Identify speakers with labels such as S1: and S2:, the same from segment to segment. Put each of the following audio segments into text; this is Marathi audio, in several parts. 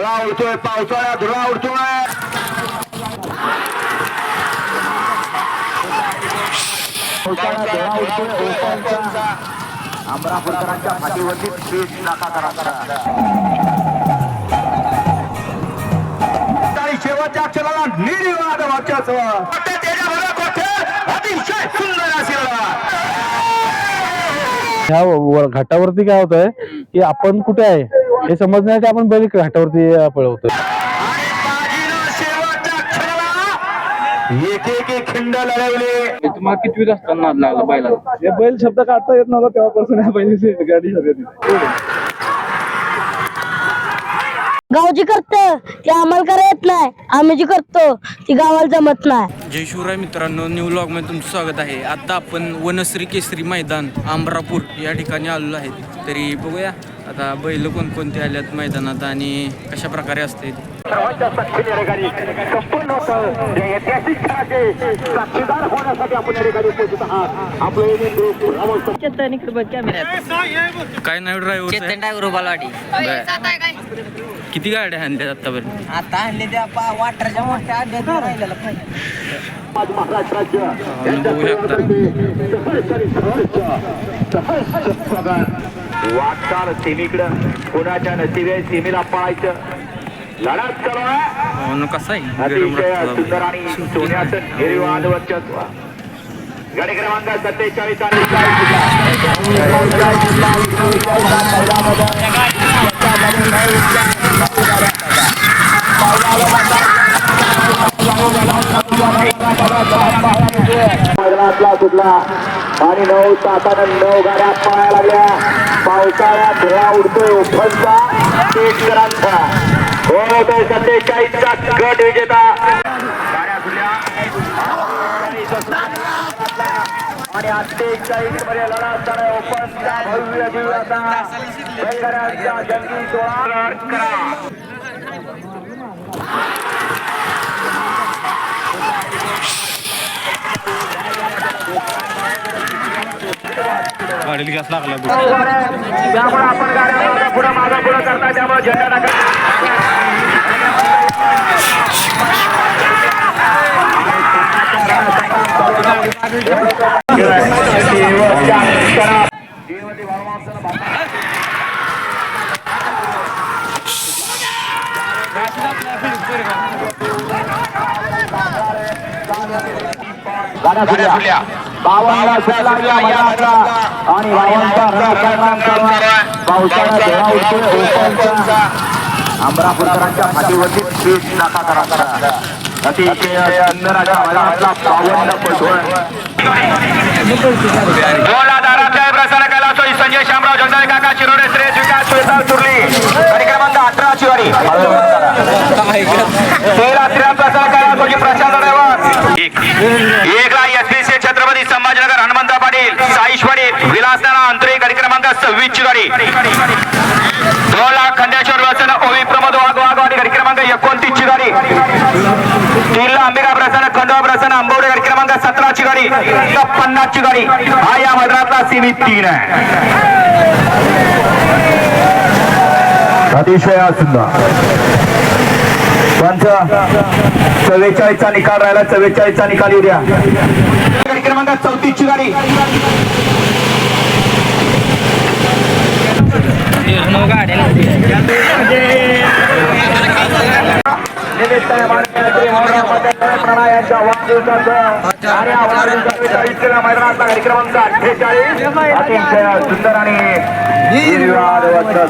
S1: धुळा उडतोय पावसाळ्यात धुळा उडतोय अमरापूरकरांच्या फाटीवरती नाका शेवटच्या निर्विवाद अतिशय सुंदर.
S2: ह्या घाटावरती काय होत आहे की आपण कुठे आहे? हे समजण्यासाठी आपण बैल घाटावरती
S3: तुम्हाला कितवीत असताना नाद लागला बैलाला?
S2: हे बैल शब्द काढता येत नव्हता तेव्हापासून या बैलाची गाडी
S4: गाव जी करतं ते आम्हाला करा येत नाही. आम्ही जी करतो ती गावाला जमत नाही.
S5: जय शिवराय मित्रांनो न्यू मध्ये तुमचं स्वागत आहे. आता आपण वनश्री केसरी मैदान आंबरापूर या ठिकाणी आलेलो आहे. तरी बघूया. आता बैल कोणकोणते आल्यात मैदानात आणि कशा प्रकारे असते
S1: सर्वात जास्त खिंड या ठिकाणी संपूर्ण होतं या ऐतिहासिक क्षणाचे साक्षीदार होण्यासाठी आपण या ठिकाणी पोहोचत आहात. आपलं रामोत्सव
S5: काय नाव ड्रायव्हर
S6: चेतन डायव्हर बालवाडी
S5: किती गाड्या आणल्यात आतापर्यंत?
S6: आता आणले त्या पा- वाटरच्या मोठ्या राहिलेला
S5: बघू शकता.
S1: वाटचाल सीमेकडं. कोणाच्या नशिबे सीमेला पळायचं? लढत चालू आहे.
S5: हो आहे?
S1: अतिशय सुंदर. आणि सोन्याचं निर्वाद वर्चस्व गाडी क्रमांक सत्तेचाळीस आणि मैदानातला सुटला आणि नऊ तासानं नऊ गाड्या पळायला लागल्या. पावसाळ्यात धुळा उडतोय. ओपनचा केशकरांचा हो तो सत्तेचाळीसचा गट विजेता. आणि अठ्ठेचाळीसमध्ये लढा असताना ओपनचा भव्य जंगी सोळा करा.
S2: गाडीला गॅस लागला
S1: त्यामुळे आपण गाड्या मागं पुढं मागं पुढं करता त्यामुळे झेंडा टाका गाड्या सुटल्या. बावनला सुटला या मैदानातला आणि बावनचा करणार ओपनचा अमरापूरकरांच्या फाटीवरती स्पीड नाका करायचा. अतिशय सुंदर अशा मैदानातला बावन्न पटवण गोलाधाराचा प्रसार केला तो संजय शामराव जगदाळे काका चिरोडे श्रेयस विकास तुर्ली गाडी क्रमांक अठरा ची वारी तेरा तेरा प्रसार केला तो प्रशांत ड्रायव्हर एक ला एसपीसी छत्रपती संभाजीनगर हनुमंत पाटील साईश पाटील अंतरी नाना गाडी क्रमांक सव्वीस ची गाडी. दोन लाख खंडेश्वर वाचन ओवी प्रमोद वाघ वाघवाडी गाडी क्रमांक एकोणतीस ची गाडी. तीन अंबिका प्रसन्न खंडोबा प्रसन्न आंबवडे गाडी क्रमांक सतरा ची गाडी. पन्नास ची गाडी. हा या मद्रातला सीमित तीन आहे. अतिशय सुंदर. चव्वेचाळीसचा निकाल राहिला चव्वेचाळीसचा निकाल येऊ द्या. गाडी क्रमांक चौतीस ची गाडी. वाढदिवसाचं मैदानातला अठ्ठेचाळीस अतिशय सुंदर आणि निर्विवाद वस्त्र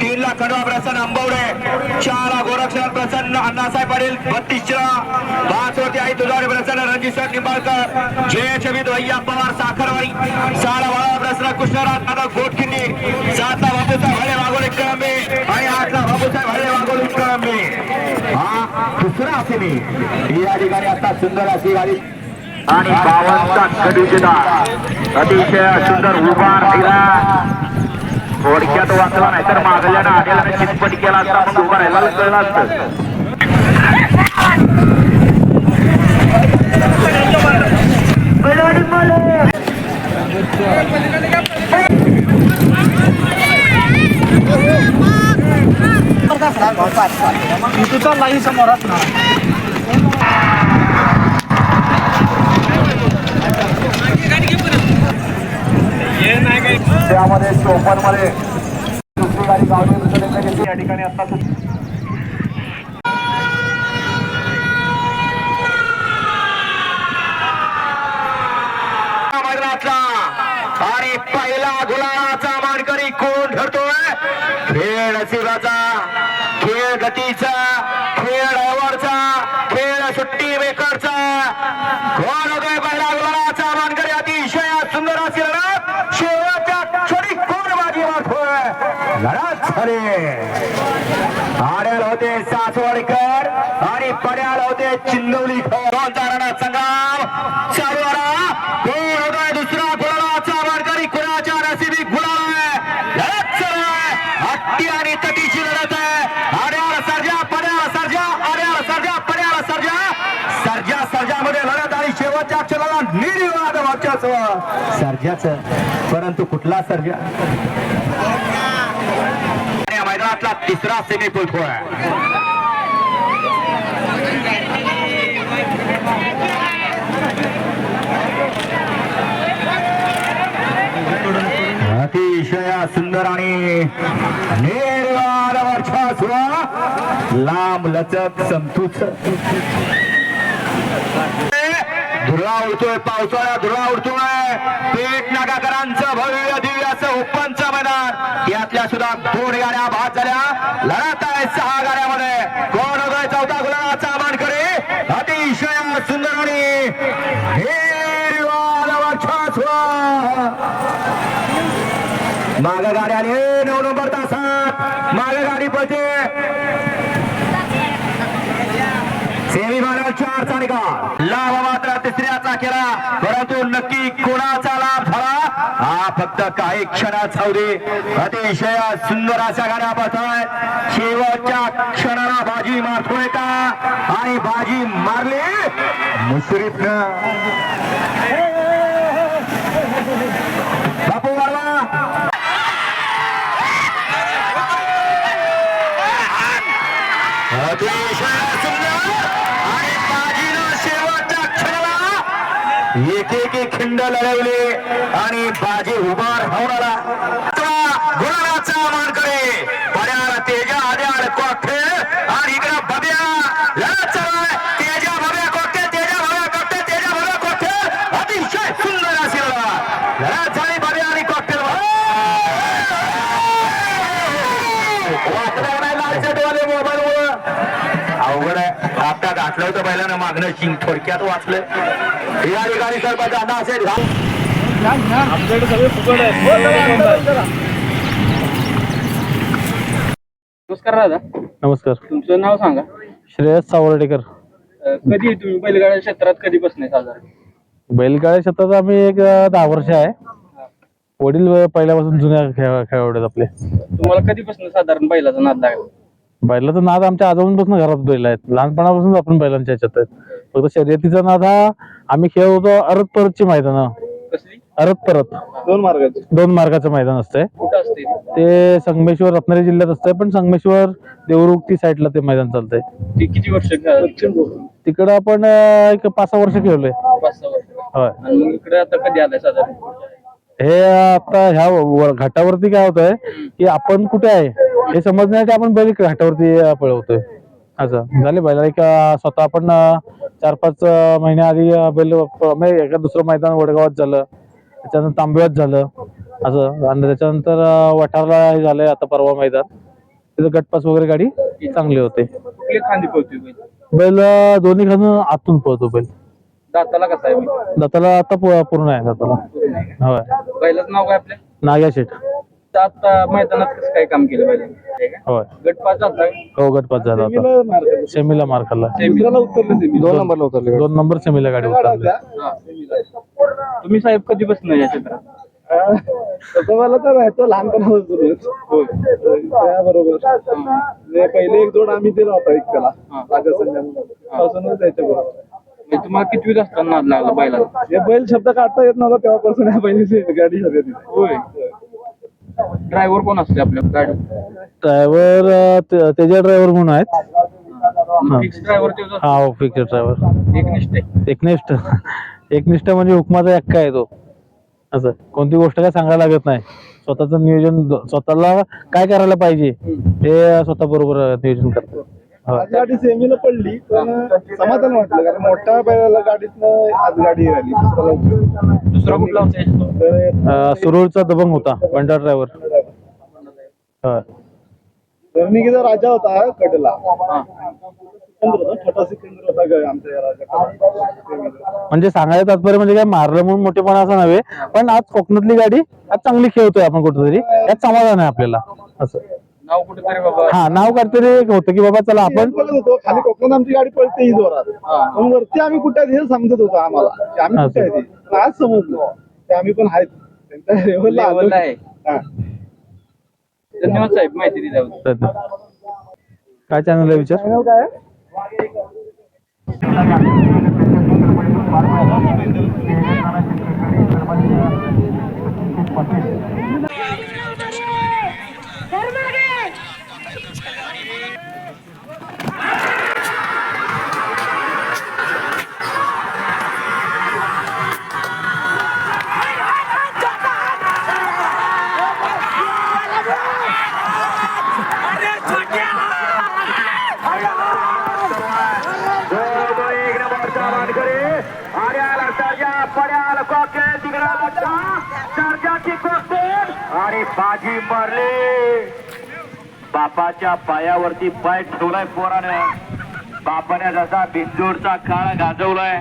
S1: तीन ला खंडवा प्रसन्न आंबवडे चार गोरक्षण प्रसन्न अण्णासाहेब पाटील बत्तीसच्या पाच वरती आई तुझाडे प्रसन्न रणजित निंबाळकर जय भैया पवार साखरवाई सारा बाळा प्रसन्न कृष्णराज दादा गोटखिंडी सातला बापूसाहेब हळे वाघोले कळंबे आणि आठला बापूसाहेब हळे वाघोले कळंबे. हा दुसरा असेल या ठिकाणी आता सुंदर अशी गाडी. आणि बावनचा कधी अतिशय सुंदर उभा राहिला थोडक्यात वाचला नाही तर मागल्यानं आलेला चितपट केला असता आपण उभा राहिला कळलं असतं.
S3: तुझा लाईन समोरात ना
S1: त्यामध्ये चोपनमध्ये दुसरी गाडी गावली मृतदेह या ठिकाणी आता आणि पहिला गुलाबाचा मानकरी कोण ठरतोय? खेळ नशिबाचा खेळ गतीचा खेळ ड्रायव्हरचा खेळ सुट्टी मेकरचा. कोण होतोय पहिला गुलाबाचा मानकरी अतिशय सुंदर अशी लढत शेवटच्या क्षणी कोण बाजी मारतोय लढत झाली आड्याला होते सासवडकर आणि पड्याल होते चिंदोली दोन चारणात संग्राम. चालू आला कोण होता दुसरा. गुलाबाचा मानकरी कुणाच्या नसिबी गुलाल आहे? लढत चालू आहे. हट्टी आणि तटीची लढत आहे. आड्याला सर्जा पड्याल सर्जा आड्याला सर्जा पड्याल सर्जा. सर्जा सर्जामध्ये लढत आणि शेवटच्या अक्षराला निर्विवाद वर्चस्व. सर्जाच. परंतु कुठला सर्जा? या तिसरा सेमी आहे. अतिशय सुंदर आणि निर्वाद वर्षास्व लांब लचक समतूच धुरा उडतोय पावसाळ्या धुरा उडतोय. पेट नागाकरांचं भव्य दिव्य असं ओपनचं मैदान. यातल्या सुद्धा दोन गाड्या बाद झाल्या. लढत आहे सहा गाड्यामध्ये. कोण होतोय चौथा गुलाबाचा मानकरी? अतिशय सुंदर आणि माग गाडी आली नऊ नंबर तासात. माग गाडी पळते. सेमी फायनल चार निकाल केला. परंतु नक्की कोणाचा लाभ झाला? हा फक्त काही क्षणात सावधी अतिशय सुंदर अशा गाड्या शेवटच्या क्षणाला बाजी मारतोय का आणि बाजी मारली. मुश्रीफ बापू अतिशय सुंदर. क्षणाला खिंड लढवले आणि बाजी उभा राहून गुलाबाचा गुणाचा मानकरी तेजा आद्याळ कोठे? आणि इकडे बब्या तेजा भव्या कोठे? तेजा भव्या कोठे? तेजा भव्या कोठे? अतिशय सुंदर अशी लढत. लढत झाली बब्या आणि हो! नाही मोबाईल अवघड आहे. आता घातलं होतं पहिल्यानं मागणं. शिंग थोडक्यात वाचलं. या ठिकाणी सरपंच आता असेल
S3: आमच्याकडे सगळे फुकट आहे नमस्कार दादा.
S2: नमस्कार.
S3: तुमचं नाव सांगा.
S2: श्रेयस सावर्डेकर.
S3: कधी तुम्ही बैलगाड्या क्षेत्रात कधीपासून आहे साधारण?
S2: बैलगाड्या क्षेत्रात आम्ही एक दहा वर्ष आहे. वडील पहिल्यापासून जुन्या खेळ खेळाडू आहेत आपले.
S3: तुम्हाला कधीपासून साधारण बैलाचा नाद लागला?
S2: बैलाचा नाद आमच्या आजोबांपासून घरात बैल आहेत. लहानपणापासून आपण बैलांच्या याच्यात आहेत. फक्त शर्यतीचा नाद हा आम्ही खेळ होतो अरत परतची मैदान.
S3: कसली?
S2: अरत परत.
S3: दोन मार्गाचे.
S2: दोन मार्गाचं मैदान असतंय.
S3: कुठं असते ती?
S2: ते संगमेश्वर रत्नागिरी जिल्ह्यात असतंय पण संगमेश्वर देवरुख ती साईडला ते मैदान चालतंय.
S3: ती किती वर्ष?
S2: तिकडं आपण अं, एक पाच सहा वर्ष खेळलोय.
S3: पाच सहा वर्ष.
S2: होय.
S3: आणि मग इकडे आता कधी आलाय साधारण?
S2: हे आता ह्या वर- घाटावरती काय होतंय की आपण कुठे आहे हे समजण्यासाठी आपण बैल घाटावरती पळवतोय. असं. झाले बैला एक स्वतः आपण चार पाच अं, महिन्याआधी अं, बैल म्हणजे एका दुसरं मैदान वडगावात झालं. त्याच्यानंतर तांब्यात झालं. असं. आणि त्याच्यानंतर वठारला हे झालंय आता परवा मैदान. तिथं गटपास वगैरे गाडी चांगली होते.
S3: बैल?
S2: दोन्ही खाणं आतून पळतो बैल.
S3: दाताला कसा आहे?
S2: दाताला आता पूर्ण आहे दाताला. होय.
S3: बैलाचं नाव काय आपल्या
S2: नाग्या शेठ.
S3: तर आता मैदानात कसं काय काम केलं पाहिजे.
S2: होय.
S3: गट पाच झाला.
S2: हो गटपास झाला होता. सेमीला मार खाल्ला.
S3: दोन नंबरला उतरले
S2: दोन नंबर सेमीला गाडी उतरली.
S3: तुम्ही साहेब कधीपासून या क्षेत्रात?
S7: तसं मला तर
S3: होय.
S7: त्याबरोबर. म्हणजे पहिले एक दोन आम्ही दिला होता एक त्याला राजा संजय पासूनच त्याच्या बरोबर.
S3: म्हणजे तुम्हाला कितवीत असताना नाद लागला बैलाचा
S7: हे बैल शब्द काढता येत नव्हता तेव्हापासून या गाडी शर्यत
S3: होय. ड्रायव्हर कोण असते आपल्या गाडी
S2: ड्रायव्हर त्याच्या ड्रायव्हर म्हणून आहेत. हा.
S3: फिक्स ड्रायव्हर तो
S2: हा हो फिक्स ड्रायव्हर
S3: एक निष्ठे
S2: एकनिष्ठ एकनिष्ठ म्हणजे हुकमाचा एक्का आहे तो. असं. कोणती गोष्ट काय सांगायला लागत नाही. स्वतःच नियोजन स्वतःला काय करायला पाहिजे हे स्वतः बरोबर नियोजन करतो.
S7: आज गाडी सेमीला पडली पण समाधान वाटलं कारण मोठ्या बैलाला गाडीतनं आज गाडी आली.
S3: दुसरा कुठला होता
S2: सुरूरचा दबंग होता बंडा ड्रायव्हर
S7: रणनिकीचा राजा होता. सेमीला.
S2: म्हणजे सांगायचं तात्पर्य म्हणजे काय मारलं म्हणून मोठेपणा असं नव्हे पण आज कोकणातली गाडी आज चांगली खेळतोय आपण कुठेतरी यात समाधान आहे आपल्याला असं हा नाव काहीतरी एक होतं की बाबा चला आपण
S7: बघत होतो खाली कोकणात आमची गाडी पळते ही जोरात. पण वरती आम्ही कुठे आहेत हे समजत होतो आम्हाला. की आम्ही कुठे आहे ते. पण आज समजलो. की आम्ही पण आहेत. त्यांच्या लेवलला आलो.
S3: लेवलला आहे.
S7: हा.
S3: धन्यवाद साहेब माहिती दिल्याबद्दल.
S2: काय चॅनल आहे विचार?
S1: एक बापाच्या पायावरती पाय ठेवलाय पोरानं. बापाने जसा बिंदूरचा काळ गाजवलाय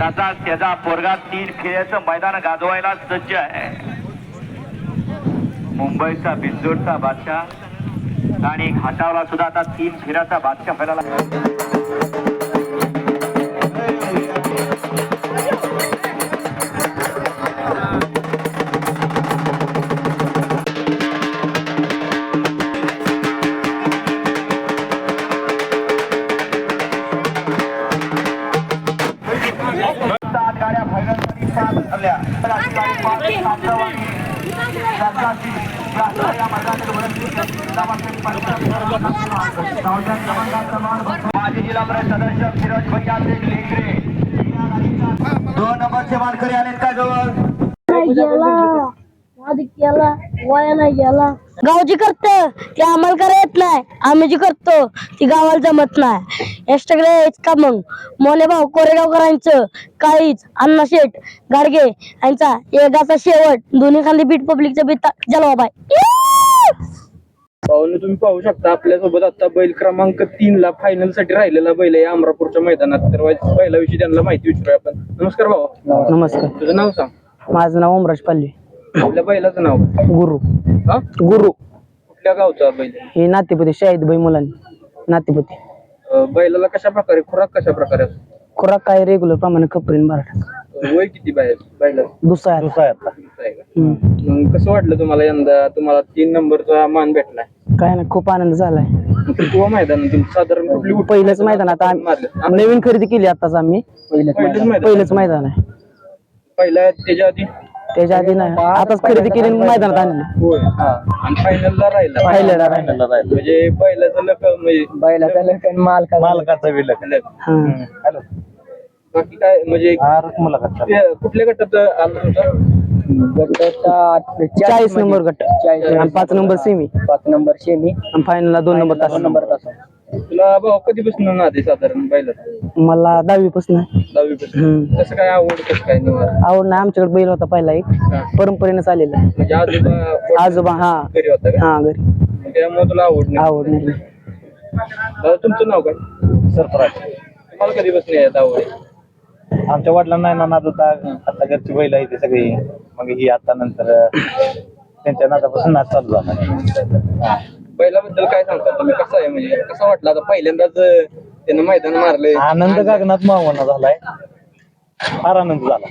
S1: तसा त्याचा पोरगा तीन खेळाचं मैदान गाजवायला सज्ज आहे. मुंबईचा बिंदूरचा बादशाह आणि घाटावला सुद्धा आता तीन फिराचा बादशाह व्हायला माजी जिल्हा परिषद सदस्य फिरोज भैया लेकरे. दोन नंबरचे मानकरी आलेत का जवळ?
S4: नाही केला? वाया नाही गेला. गावची करत ते आम्हाला करा येत नाही. आम्ही जी करतो ती गावाला जमत नाही. एक्स्ट्राकडे का मग. मोले भाऊ कोरेगावकरांचं काळीच अण्णा शेठ गाडगे यांचा एकाचा शेवट. दोन्ही खाली बीट पब्लिकचा बीट जलवा बाय
S3: पाहुणे तुम्ही पाहू शकता आपल्यासोबत आता बैल क्रमांक तीन ला फायनलसाठी राहिलेला बैल आहे अमरापूरच्या मैदानात. तर बैलाविषयी त्यांना माहिती विचारूया आपण. नमस्कार भाऊ.
S8: नमस्कार.
S3: तुझं नाव सांग.
S8: माझं नाव ओमराज पाल्ले
S3: आपल्या बैलाचं नाव
S8: गुरु.
S3: हा?
S8: गुरु.
S3: कुठल्या गावचा बैल?
S8: हे नातेपती शाहिद भाई मुलांनी. नातेपती.
S3: अं, बैलाला कशा प्रकारे खुराक कशा प्रकारे असतो?
S8: खुराक काय रेग्युलर प्रमाणे कपरीन बराट
S3: अं, वय किती
S8: दुसरा आहे.
S3: मग कसं वाटलं तुम्हाला यंदा? तुम्हाला तीन नंबरचा मान भेटलाय.
S8: काय ना खूप आनंद झालाय.
S3: कितवं मैदान तुमचं साधारण कुठली कुठली
S8: पहिलंच मैदान आता आम्ही
S3: मारलं?
S8: नवीन खरेदी केली आताच आम्ही.
S3: पहिलंच मैदान
S8: पहिलंच मैदान आहे.
S3: पहिल्या त्याच्या आधी?
S8: त्याच्या आधी नाही. आताच खरेदी केली आणि मैदानात आणली.
S3: होय. आणि फायनलला राहिला.
S8: पहिल्याला राहिला.
S3: म्हणजे बैलाचं लक म्हणजे
S8: बैलाचा लखन मालका
S7: मालकाचा. विलक
S3: लक.
S8: हा.
S3: बाकी काय म्हणजे ते कुठल्या गटात आला तुमचा
S8: चाळीस नंबर गट. आणि पाच नंबर सेमी. पाच नंबर सेमी. आणि फायनलला दोन नंबर तास. नंबर तास.
S3: तुला भाऊ कधीपासून नादे साधारण बैला
S8: मला दहावी पासून
S3: दहावी पासून कसं काय आवड कसं काय निवड
S8: आवड नाही आमच्याकडे बैल होता पहिला एक. परंपरेने चाललेला आहे.
S3: म्हणजे आजोबा
S8: आजोबा हा.
S3: घरी होता का?
S8: हा घरी.
S3: त्यामुळे तुला आवड नाही.
S8: आवड नाही.
S3: दादा, तुमचं नाव काय?
S7: सरफराज.
S3: तुम्हाला कधीपासून येत आवड आहे?
S7: आमच्या वडिलांना ना नाद होता. आता घरची बैल आहे ते सगळी. मग ही आता नंतर त्यांच्या नादापासून नाद चालू झाला.
S3: बैलाबद्दल काय सांगता तुम्ही? कसं आहे म्हणजे? कसं वाटलं आता पहिल्यांदाच त्यानं मैदान मारलंय?
S7: आनंद गगनात मावना झालाय. फार आनंद झाला.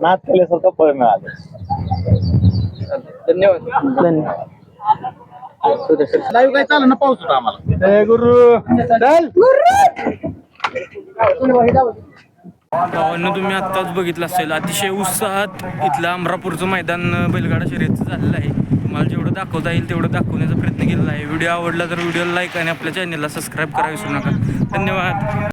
S7: नाद केल्यासारखं फळ मिळालं.
S3: धन्यवाद.
S8: धन्यवाद.
S7: लाईव्ह काय चालू ना पाऊस होता आम्हाला? गुरु चल.
S3: भावांनो तुम्ही आत्ताच बघितलं असेल अतिशय उत्साहात इथलं अमरापूरचं मैदान बैलगाडा शर्यतचं झालेलं आहे. तुम्हाला जेवढं दाखवता येईल तेवढं दाखवण्याचा प्रयत्न केलेला आहे. व्हिडिओ आवडला तर व्हिडिओला लाईक आणि आपल्या चॅनलला सबस्क्राईब करा विसरू नका. धन्यवाद.